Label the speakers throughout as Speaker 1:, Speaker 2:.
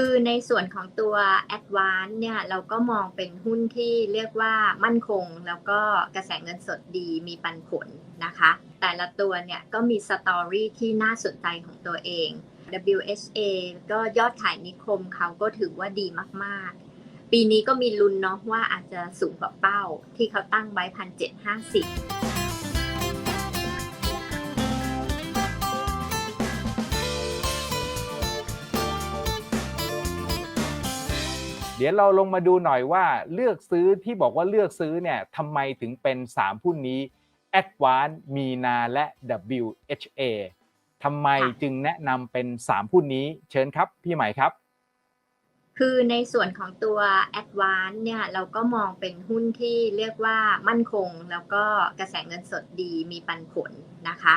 Speaker 1: คือในส่วนของตัว a d v a n c e เนี่ยเราก็มองเป็นหุ้นที่เรียกว่ามั่นคง แล้วก็กระแสเงินสดดีมีปันผลนะคะ แต่ละตัวเนี่ยก็มีสตอรี่ที่น่าสนใจของตัวเอง WHA ก็ยอดขายนิคมเขาก็ถือว่าดีมากๆ ปีนี้ก็มีลุ้นเนาะว่าอาจจะสูงกว่าเป้าที่เขาตั้งไว้พันเจ็ดห้าสิบ
Speaker 2: เดี๋ยวเราลงมาดูหน่อยว่าเลือกซื้อที่บอกว่าเลือกซื้อเนี่ยทำไมถึงเป็น 3 หุ้นนี้ Advance มีนาและ WHA ทำไมจึงแนะนำเป็น 3 หุ้นนี้เชิญครับ พี่ใหม่ครับ
Speaker 1: คือในส่วนของตัว a d v a n c e เนี่ยเราก็มองเป็นหุ้นที่เรียกว่ามั่นคง แล้วก็กระแสเงินสดดีมีปันผลนะคะ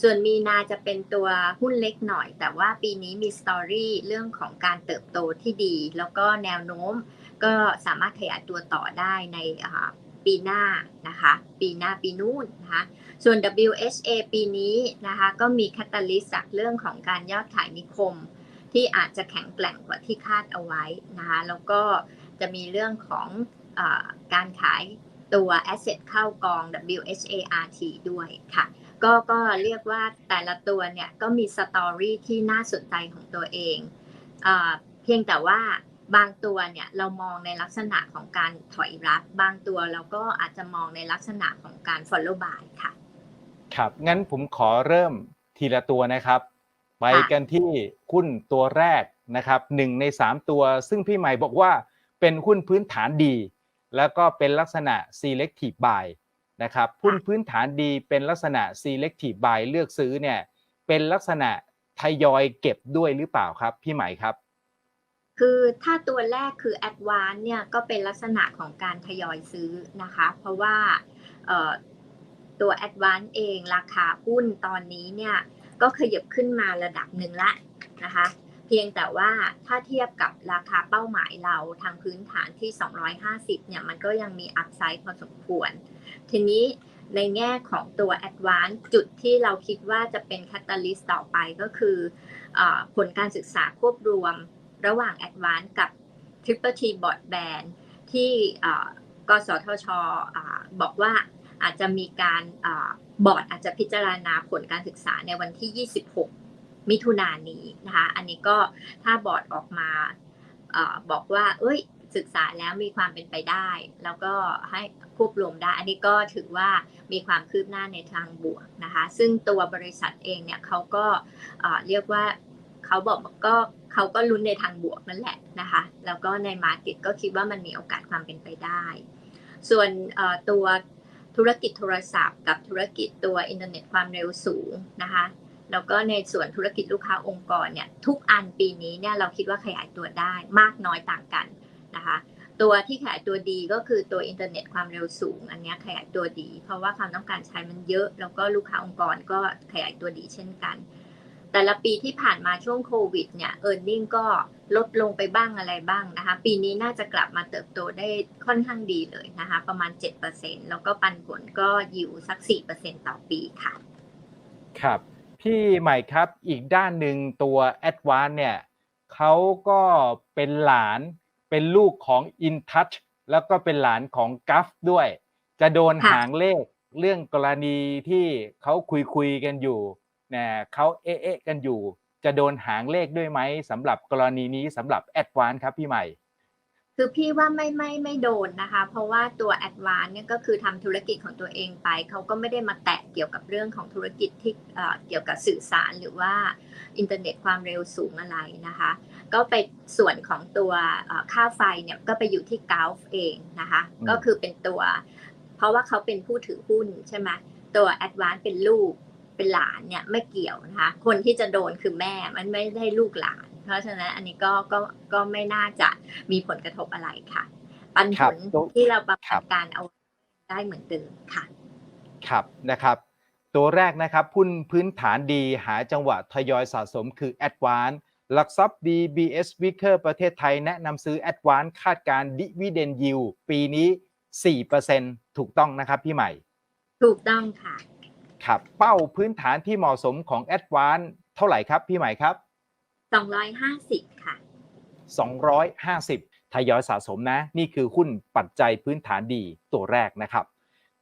Speaker 1: ส่วนมีนาจะเป็นตัวหุ้นเล็กหน่อย แต่ว่าปีนี้มีสตอรี่เรื่องของการเติบโตที่ดี แล้วก็แนวโน้มก็สามารถขยายตัวต่อได้ในปีหน้านะคะ ปีหน้าปีนู้นนะคะ ส่วน WHA ปีนี้นะคะ ก็มีคตตาลิสต์จากเรื่องของการยอดขายนิคม ที่อาจจะแข็งแกร่งกว่าที่คาดเอาไว้นะคะ แล้วก็จะมีเรื่องของอการขายตัว asset เข้ากอง WHART ด้วยค่ะ ก็ก็เรียกว่าแต่ละตัวเนี่ยก็มีสตอรี่ที่น่าสนใจของตัวเองอเพียงแต่ว่าบางตัวเนี่ยเรามองในลักษณะของการถอยรับบางตัวเราก็อาจจะมองในลักษณะของการ follow by ค่ะ
Speaker 2: ครับงั้นผมขอเริ่มทีละตัวนะครับ ไปกันที่หุ้นตัวแรกนะครับหนึ่งใน3ตัว ซึ่งพี่ใหม่บอกว่าเป็นหุ้นพื้นฐานดี แล้วก็เป็นลักษณะ selective buy นะครับหุ้นพื้นฐานดีเป็นลักษณะ selective buy เลือกซื้อเนี่ยเป็นลักษณะทยอยเก็บด้วยหรือเปล่าครับ พี่ใหม่ครับ
Speaker 1: คือถ้าตัวแรกคือ Advance เนี่ยก็เป็นลักษณะของการทยอยซื้อนะคะ เพราะว่าตัว Advance เองราคาหุ้นตอนนี้เนี่ยก็ขยับขึ้นมาระดับหนึ่งละนะคะ เพียงแต่ว่าถ้าเทียบกับราคาเป้าหมายเราทางพื้นฐานที่ 250 เนี่ยมันก็ยังมีอัพไซด์พอสมควร ทีนี้ในแง่ของตัว Advance จุดที่เราคิดว่าจะเป็นแคตตาลิสต์ต่อไปก็คืออผลการศึกษาควบรวมระหว่าง Advance กับ Triple T Broadband ที่กสทชอบอกว่าอาจจะมีการอบอร์ดอาจจะพิจารณาผลการศึกษาในวันที่ 26 มิถุนายนนี้นะคะ อันนี้ก็ถ้าบอร์ดออกมาอาบอกว่า เอ้ย ศึกษาแล้วมีความเป็นไปได้ แล้วก็ให้ควบรวมได้ อันนี้ก็ถือว่ามีความคืบหน้าในทางบวกนะคะ ซึ่งตัวบริษัทเองเนี่ยเขาก็เรียกว่าเขาบอกก็เขาก็ลุ้นในทางบวกนั่นแหละนะคะ แล้วก็ในมาร์เก็ตก็คิดว่ามันมีโอกาสความเป็นไปได้ ส่วนตัวธุรกิจโทรศัพท์ กับธุรกิจตัวอินเทอร์เน็ตความเร็วสูงนะคะแล้วก็ในส่วนธุรกิจลูกค้าองค์กรเนี่ยทุกอันปีนี้เนี่ยเราคิดว่าขยายตัวได้มากน้อยต่างกัน นะคะ ตัวที่ขยายตัวดีก็คือตัวอินเทอร์เน็ตความเร็วสูง อันนี้ขยายตัวดี เพราะว่าความต้องการใช้มันเยอะ แล้วก็ลูกค้าองค์กรก็ขยายตัวดีเช่นกัน แต่ละปีที่ผ่านมาช่วงโควิดเนี่ยเออร์เน็งก็ลดลงไปบ้างอะไรบ้างนะคะ ปีนี้น่าจะกลับมาเติบโตได้ค่อนข้างดีเลยนะคะ ประมาณ 7%แล้วก็ปันผลก็อยู่สัก 4%ต่อปีค่ะ
Speaker 2: ครับ พี่ใหม่ครับอีกด้านหนึ่งตัว Advance เนี่ยเขาก็เป็นหลาน เป็นลูกของ InTouch แล้วก็เป็นหลานของ g u f ด้วย จะโดน
Speaker 1: ค่ะ
Speaker 2: หางเลขเรื่องกรณีที่เขาคุยคุยๆกันอยู่เนี่ยเขาเอ๊ะเอ๊ะกันอยู่ จะโดนหางเลขด้วยไหมสำหรับกรณีนี้สำหรับ Advance ครับพี่ใหม่
Speaker 1: คือพี่ว่าไม่ไม่ไม่โดนนะคะ เพราะว่าตัว a d v a n c e เนี่ยก็คือทำธุรกิจของตัวเองไป เขาก็ไม่ได้มาแตะเกี่ยวกับเรื่องของธุรกิจที่เอ่อเกี่ยวกับสื่อสารหรือว่าอินเทอร์เน็ตความเร็วสูงอะไรนะคะ ก็ไปส่วนของตัวเอ่อค่าไฟเนี่ยก็ไปอยู่ที่ g u l f เองนะคะ
Speaker 2: อืม
Speaker 1: ก็คือเป็นตัว เพราะว่าเขาเป็นผู้ถือหุ้นใช่ไหมตัว a d v a n c e เป็นลูกเป็นหลานเนี่ยไม่เกี่ยวนะคะ คนที่จะโดนคือแม่มันไม่ได้ลูกหลานเพ ราะฉะนั้นอันนี้ก็ก็ก็ไม่น่าจะมีผลกระทบอะไรค่ะ ปัน
Speaker 2: ครั
Speaker 1: ผ
Speaker 2: บ
Speaker 1: ล
Speaker 2: ตัว
Speaker 1: ที่เราประ
Speaker 2: ครั
Speaker 1: กาศ
Speaker 2: บ
Speaker 1: การเอาได้เหมือนเดิมค่ะ
Speaker 2: ครับนะครับ ตัวแรกนะครับหุ้นพื้นฐานดีหาจังหวะทยอยสะสมคือ Advance หลักทรัพย์ DBS Vicker ประเทศไทยแนะนำซื้อ Advance คาดการณ์ Dividend Yield ปีนี้ 4%ถูกต้องนะครับพี่ใหม่
Speaker 1: ถูกต้องค่ะ
Speaker 2: ครับ เป้าพื้นฐานที่เหมาะสมของ Advance เท่าไหร่ครับพี่ใหม่ครับ
Speaker 1: 250 ค่ะ
Speaker 2: 250 ทยอยสะสมนะ นี่คือหุ้นปัจจัยพื้นฐานดีตัวแรกนะครับ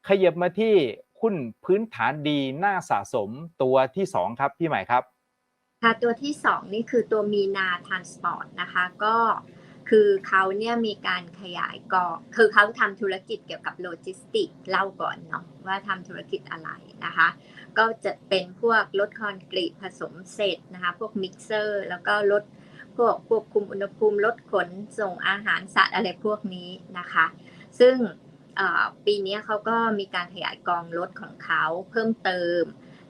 Speaker 2: ขยับมาที่หุ้นพื้นฐานดีน่าสะสมตัวที่ 2 ครับ พี่ใหม่ครับ
Speaker 1: ค่ะตัวที่สองนี่คือตัวมีนาทานสปอร์ตนะคะก็คือเขาเนี่ยมีการขยายกองคือเขาทำธุรกิจเกี่ยวกับโลจิสติกเล่าก่อนเนาะว่าทำธุรกิจอะไรนะคะ ก็จะเป็นพวกรถคอนกรีตผสมเสร็จนะคะ พวกมิกเซอร์ แล้วก็รถพวกควบคุมอุณหภูมิรถขนส่งอาหารสัตว์อะไรพวกนี้นะคะ ซึ่งปีนี้เขาก็มีการขยายกองรถของเขาเพิ่มเติม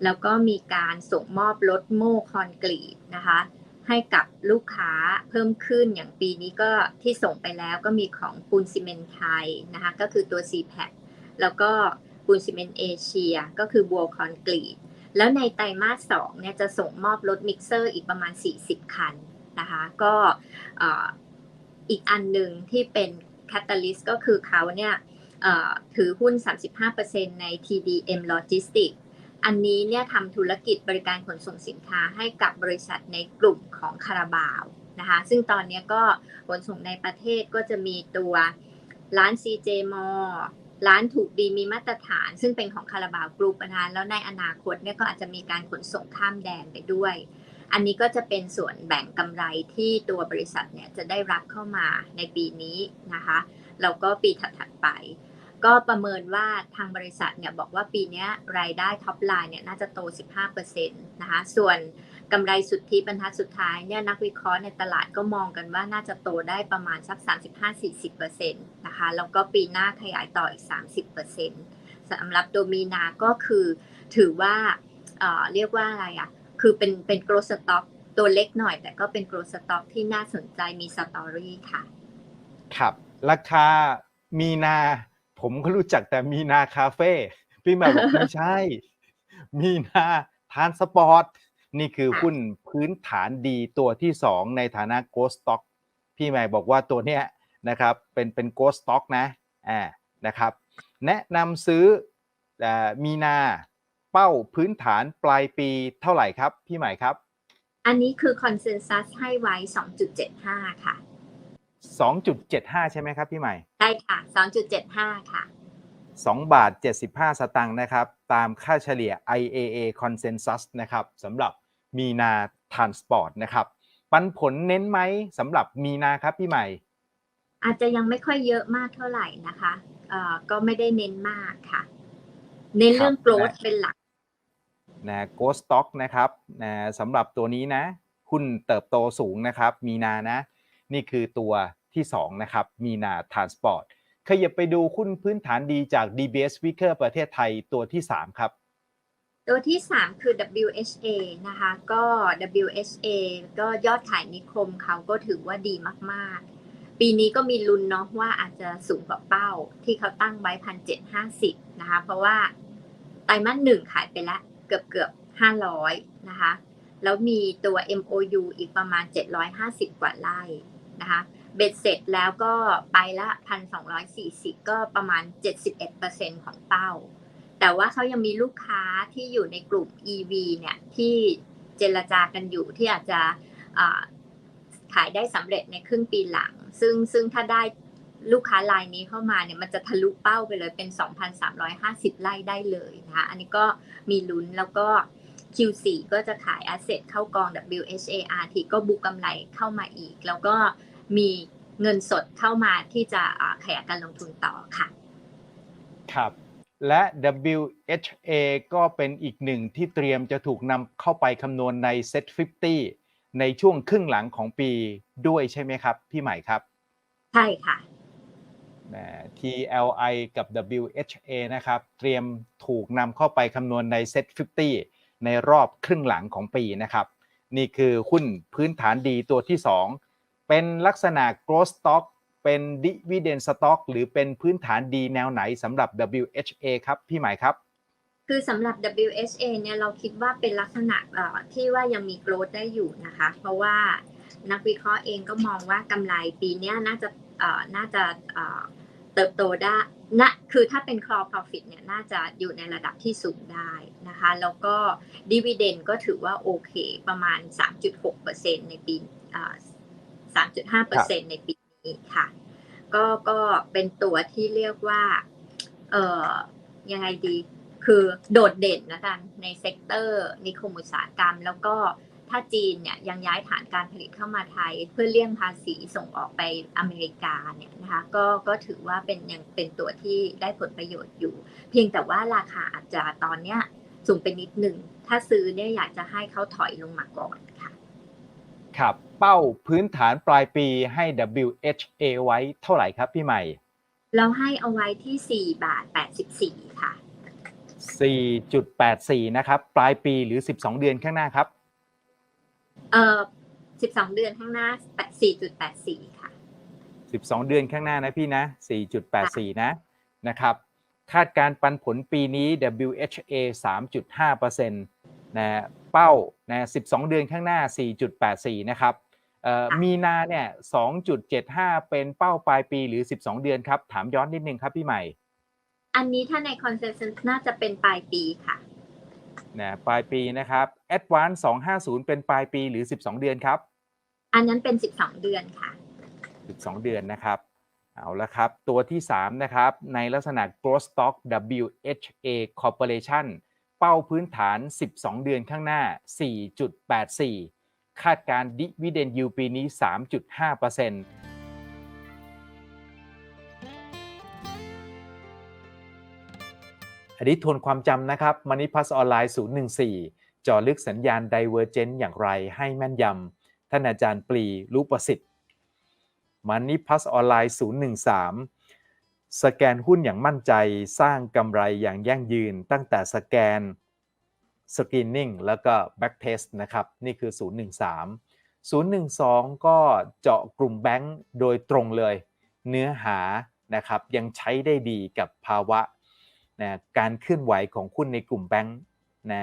Speaker 1: แล้วก็มีการส่งมอบรถโม่คอนกรีตนะคะ ให้กับลูกค้าเพิ่มขึ้นอย่างปีนี้ก็ที่ส่งไปแล้วก็มีของปูนซีเมนต์ไทยนะคะ ก็คือตัว c p a c แล้วก็ ปูนซีเมนต์เอเชีย ก็คือบัวคอนกรีต แล้วในไตรมาสสองเนี่ยจะส่งมอบรถมิกเซอร์อีกประมาณ 40 คันนะคะก็อีกอันหนึ่งที่เป็นแคตตาลิสก็คือเขาเนี่ยถือหุ้น 35%ใน TDM Logistics อันนี้เนี่ยทำธุรกิจบริการขนส่งสินค้าให้กับบริษัทในกลุ่มของคาราบาวนะคะซึ่งตอนนี้ก็ขนส่งในประเทศก็จะมีตัวร้าน CJ m a l l ร้านถูกดีมีมาตรฐาน ซึ่งเป็นของคาราบาวกรุ๊ปนะคะแล้วในอนาคตเนี่ยก็อาจจะมีการขนส่งข้ามแดนไปด้วย อันนี้ก็จะเป็นส่วนแบ่งกำไรที่ตัวบริษัทเนี่ยจะได้รับเข้ามาในปีนี้นะคะแล้วก็ปีถัดๆไป ก็ประเมินว่าทางบริษัทเนี่ยบอกว่าปีนี้รายได้ท็อปไลน์เนี่ยน่าจะโต 15%นะคะส่วน กำไรสุทธิบรรทัดสุดท้ายเนี่ยนักวิเคราะห์ในตลาดก็มองกันว่าน่าจะโตได้ประมาณสัก 35-40%นะคะแล้วก็ปีหน้าขยายต่ออีก 30%สำหรับตัวมีนาก็คือถือว่าเอ่อเรียกว่าอะไรอะ่ะคือเป็นเป็นโกลสต็อกตัวเล็กหน่อย แต่ก็เป็นโกลสต็อกที่น่าสนใจมีสตอรี่ค่ะ
Speaker 2: ครับ ราคามีนา ผมก็รู้จักแต่มีนาคาเฟ่พี่ใหม่บอกไม่ใช่ มีนาทานสปอร์ต นี่คือ
Speaker 1: ค่ะ
Speaker 2: หุ้นพื้นฐานดีตัวที่ 2 ในฐานะโก s สต็อกพี่ใหม่บอกว่าตัวเนี้ยนะครับเป็นเป็นโก s สต็อกนะอ่านะครับแนะนำซื้ออ่ามีนาเป้าพื้นฐานปลายปีเท่าไหร่ครับ พี่ใหม่ครับ
Speaker 1: อันนี้คือคอนเซนแซสให้ไว้ 2.75 ค่ะ
Speaker 2: 2.75 ใช่ไหมครับพี่ใหม่
Speaker 1: ใช่ค่ะ 2.75 ค่ะ
Speaker 2: 2 บาท 75 สตางค์นะครับ ตามค่าเฉลี่ย IAA Consensus นะครับสำหรับ มีนาทานสปอร์ตนะครับ ปันผลเน้นไหมสำหรับมีนาครับพี่ใหม่
Speaker 1: อาจจะยังไม่ค่อยเยอะมากเท่าไหร่นะคะเอ่อก็ไม่ได้เน้นมากค่ะ เน้นเรื่อง
Speaker 2: ครับ
Speaker 1: โกรธเป็นหลัก
Speaker 2: นะโกสต็อกนะครับนะสำหรับตัวนี้นะหุ้นเติบโตสูงนะครับ มีนานะ นี่คือตัวที่ 2 นะครับ มีนาทานสปอร์ตขยับไปดูหุ้นพื้นฐานดีจาก DBS Vicker ประเทศไทยตัวที่ 3 ครับ
Speaker 1: ตัวที่ 3 คือ WHA นะคะก็ WHA ก็ยอดขายนิคมเขาก็ถือว่าดีมากๆ ปีนี้ก็มีลุ้นเนาะว่าอาจจะสูงกว่าเป้าที่เขาตั้งไว้พันเจ็ดห้าสิบนะคะเพราะว่าไตรมาสหนึ่งขายไปแล้วเกือบเกือบห้าร้อยนะคะแล้วมีตัว MOU อีกประมาณ 750 กว่าไร่นะคะเบ็ดเสร็จแล้วก็ไปละพันสองก็ประมาณ 71%ของเป้า แต่ว่าเขายังมีลูกค้าที่อยู่ในกลุ่ม EV เนี่ยที่เจรจากันอยู่ที่อาจจะขายได้สำเร็จในครึ่งปีหลัง ซึ่งซึ่งถ้าได้ลูกค้ารายนี้เข้ามาเนี่ยมันจะทะลุเป้าไปเลยเป็น 2,350 ไร่ได้เลยนะคะอันนี้ก็มีลุ้นแล้วก็ Q4 ก็จะขาย asset เข้ากอง WHART ก็บุกกำไรเข้ามาอีก แล้วก็มีเงินสดเข้ามาที่จะขยายการลงทุนต่อค่ะ
Speaker 2: ครับ และ WHA ก็เป็นอีกหนึ่งที่เตรียมจะถูกนำเข้าไปคำนวณใน Set 50 ในช่วงครึ่งหลังของปีด้วยใช่ไหมครับ พี่ใหม่ครับ
Speaker 1: ใช่ค่ะ
Speaker 2: นะ TLI กับ WHA นะครับ เตรียมถูกนำเข้าไปคำนวณใน Set 50 ในรอบครึ่งหลังของปีนะครับ นี่คือหุ้นพื้นฐานดีตัวที่ 2 เป็นลักษณะ growth stock เป็น dividend stock หรือเป็นพื้นฐานดีแนวไหนสำหรับ WHA ครับพี่หมายครับ
Speaker 1: คือสำหรับ WHA เนี่ยเราคิดว่าเป็นลักษณะที่ว่ายังมีโกรธได้อยู่นะคะ เพราะว่านักวิเคราะห์เองก็มองว่ากำไรปีนี้น่าจะน่าจะเติบโตได้นะคือถ้าเป็น core profit เนี่ยน่าจะอยู่ในระดับที่สูงได้นะคะ แล้วก็ dividend ก็ถือว่าโอเค ประมาณ 3.6%ในปีเอ่อ3.5%ในปี นี้ค่ะ ก็ก็เป็นตัวที่เรียกว่า เอ่อยังไงดี คือโดดเด่นนะกันในเซกเตอร์นิคมอุตสาหกรรม แล้วก็ถ้าจีนเนี่ยยังย้ายฐานการผลิตเข้ามาไทย เพื่อเลี่ยงภาษีส่งออกไปอเมริกาเนี่ยนะคะก็ก็ถือว่าเป็นยังเป็นตัวที่ได้ผลประโยชน์อยู่ เพียงแต่ว่าราคาอาจจะตอนเนี้ยสูงไปนิดหนึ่ง ถ้าซื้อเนี่ยอยากจะให้เขาถอยลงมาก่อนค่ะ
Speaker 2: ครับ เป้าพื้นฐานปลายปีให้ WHA ไว้เท่าไหร่ครับพี่ใหม่
Speaker 1: เราให้เอาไว้ที่ 4 บาท 84 ค่ะ
Speaker 2: 4.84 นะครับ ปลายปีหรือ 12 เดือนข้างหน้าครับ
Speaker 1: เอ่อ 12 เดือนข้างหน้า 4.84 ค่ะ
Speaker 2: 12 เดือนข้างหน้านะพี่นะ 4.84 นะ นะครับ คาดการณ์ปันผลปีนี้ WHA 3.5%นะเป้านะ12 เดือนข้างหน้า 4.84 นะครับ เอ่อ
Speaker 1: ค่ะ
Speaker 2: มีนาเนี่ย2.75เป็นเป้าปลายปีหรือ12เดือนครับ ถามย้อนนิดนึงครับพี่ใหม่
Speaker 1: อันนี้ถ้าในคอนเซน s ซน่าจะเป็นปลายปีค่ะ
Speaker 2: นะปลายปีนะครับ Advance 250เป็นปลายปีหรือ12เดือนครับ
Speaker 1: อันนั้นเป็น12เดือนค่ะ
Speaker 2: 12เดือนนะครับเอาละครับ ตัวที่ 3 นะครับ ในลักษณะ growth stock WHA Corporation เป้าพื้นฐาน 12 เดือนข้างหน้า 4.84 คาดการณ์ dividend year ปีนี้ 3.5%อันนี้ทวนความจำนะครับ Money Plus ออนไลน์ 014จอลึกสัญญาณ Divergent อย่างไรให้แม่นยำท่านอาจารย์ปลีรู้ประสิทธิ์ Money Plus ออนไลน์ 013 สแกนหุ้นอย่างมั่นใจสร้างกำไรอย่างยั่งยืนตั้งแต่สแกน Screening แล้วก็ Backtest นะครับ นี่คือ 013 012 ก็เจาะกลุ่มแบงก์โดยตรงเลย เนื้อหานะครับยังใช้ได้ดีกับภาวะนะการเคลื่อนไหวของหุ้นในกลุ่มแบงก์นะ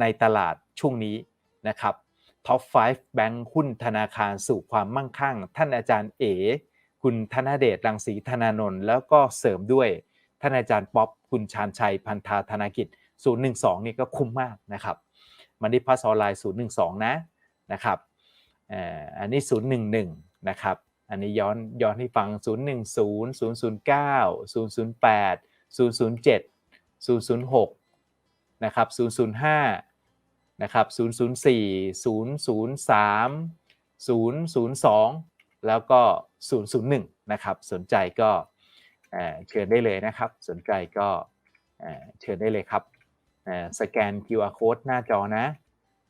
Speaker 2: ในตลาดช่วงนี้นะครับท็อป 5 แบงก์หุ้นธนาคารสู่ความมั่งคั่ง ท่านอาจารย์เอ คุณธนเดชรังสีธนานนท์แล้วก็เสริมด้วย ท่านอาจารย์ป๊อป คุณชาญชัยพันธาธนกิจ 012 นี่ก็คุ้มมากนะครับมันนี่พัสออนไลน์012 นะนะครับอันนี้ 011 นะครับอันนี้ย้อนย้อนให้ฟัง 010 009 008 007 006 นะครับ 005 นะครับ 004 003 002 แล้วก็ 001 นะครับ สนใจก็เชิญได้เลยนะครับ สนใจก็เชิญได้เลยครับ สแกน QR code หน้าจอนะ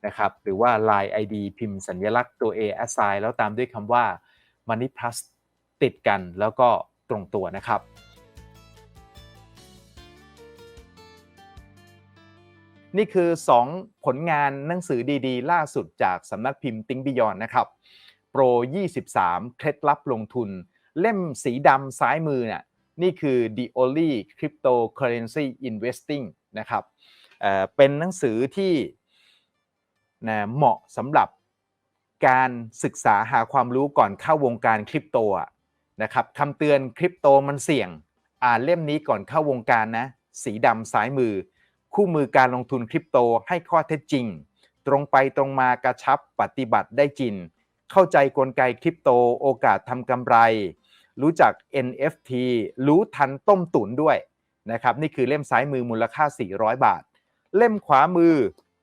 Speaker 2: นะครับหรือว่า Line ID พิมพ์สัญลักษณ์ตัว A assign แล้วตามด้วยคำว่า Money Plus ติดกันแล้วก็ตรงตัวนะครับ นี่คือ 2 ผลงานหนังสือดีๆ ล่าสุดจากสำนักพิมพ์ติ้งบิยอนนะครับโปร 23 เคล็ดลับลงทุน เล่มสีดำซ้ายมือเนี่ยนี่คือ The Only Cryptocurrency Investing นะครับ เป็นหนังสือที่นะเหมาะสำหรับการศึกษาหาความรู้ก่อนเข้าวงการคริปโตนะครับคำเตือนคริปโตมันเสี่ยง อ่านเล่มนี้ก่อนเข้าวงการนะ สีดำซ้ายมือ คู่มือการลงทุนคริปโตให้ข้อเท็จจริง ตรงไปตรงมากระชับปฏิบัติได้จริง เข้าใจกลไกคริปโตโอกาสทำกำไร รู้จัก NFT รู้ทันต้มตุ๋นด้วยนะครับนี่คือเล่มซ้ายมือมูลค่า 400 บาท เล่มขวามือ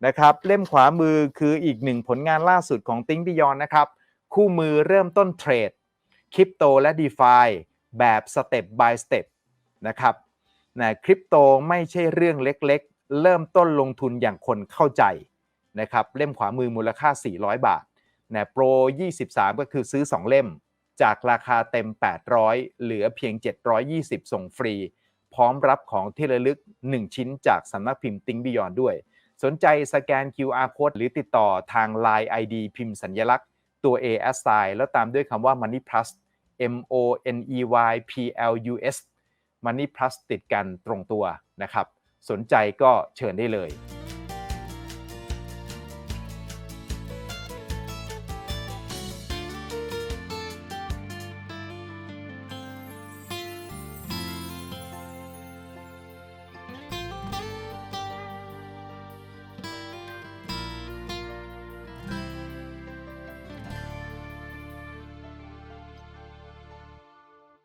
Speaker 2: นะครับเล่มขวามือคืออีกหนึ่งผลงานล่าสุดของติ้งบิยอนนะครับ คู่มือเริ่มต้นเทรดคริปโตและ d e f i แบบสเต็ป by สเต็ปนะครับนะคริปโตไม่ใช่เรื่องเล็กๆ เริ่มต้นลงทุนอย่างคนเข้าใจนะครับเล่มขวามือมูลค่า 400 บาทนะโปร 23 ก็คือซื้อ 2 เล่ม จากราคาเต็ม 800 เหลือเพียง 720 ส่งฟรี พร้อมรับของที่ระลึก 1 ชิ้นจากสำนักพิมพ์ติ้งบิยอนด้วย สนใจสแกน QR code หรือติดต่อทาง Line ID พิมพ์สัญลักษณ์ตัว A S I แล้วตามด้วยคำว่า Money Plus M O N E Y P L U S Money Plus ติดกันตรงตัวนะครับ สนใจก็เชิญได้เลย